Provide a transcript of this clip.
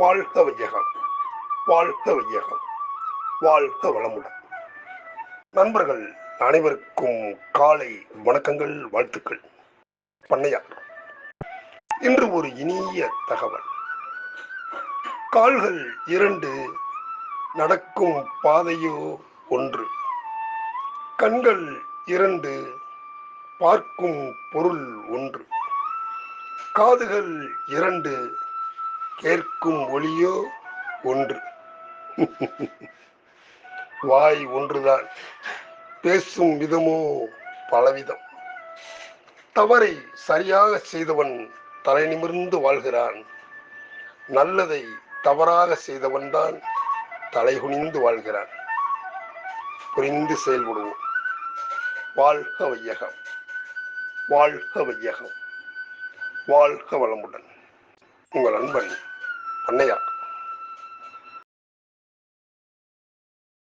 வாழ்க வையகம் வாழ்க வையகம் வாழ்க வளமுடன் நண்பர்கள் அனைவருக்கும் காலை வணக்கங்கள் வாழ்த்துக்கள். பண்ணையார் இன்று ஒரு இனிய தகவல். கால்கள் இரண்டு நடக்கும் பாதையோ ஒன்று. கண்கள் இரண்டு பார்க்கும் பொருள் ஒன்று. காதுகள் இரண்டு கேட்கும் ஒளியோ ஒன்று. வாய் ஒன்றுதான். பேசும் விதமோ பலவிதம். தவறை சரியாக செய்தவன் தலை நிமிர்ந்து வாழ்கிறான். நல்லதை தவறாக செய்தவன்தான் தலை குனிந்து வாழ்கிறான். புரிந்து செயல்படுவோம். வாழ்க வையகம். வாழ்க வையகம். வாழ்க வளமுடன். உங்கள் அன்பன் பண்ணையா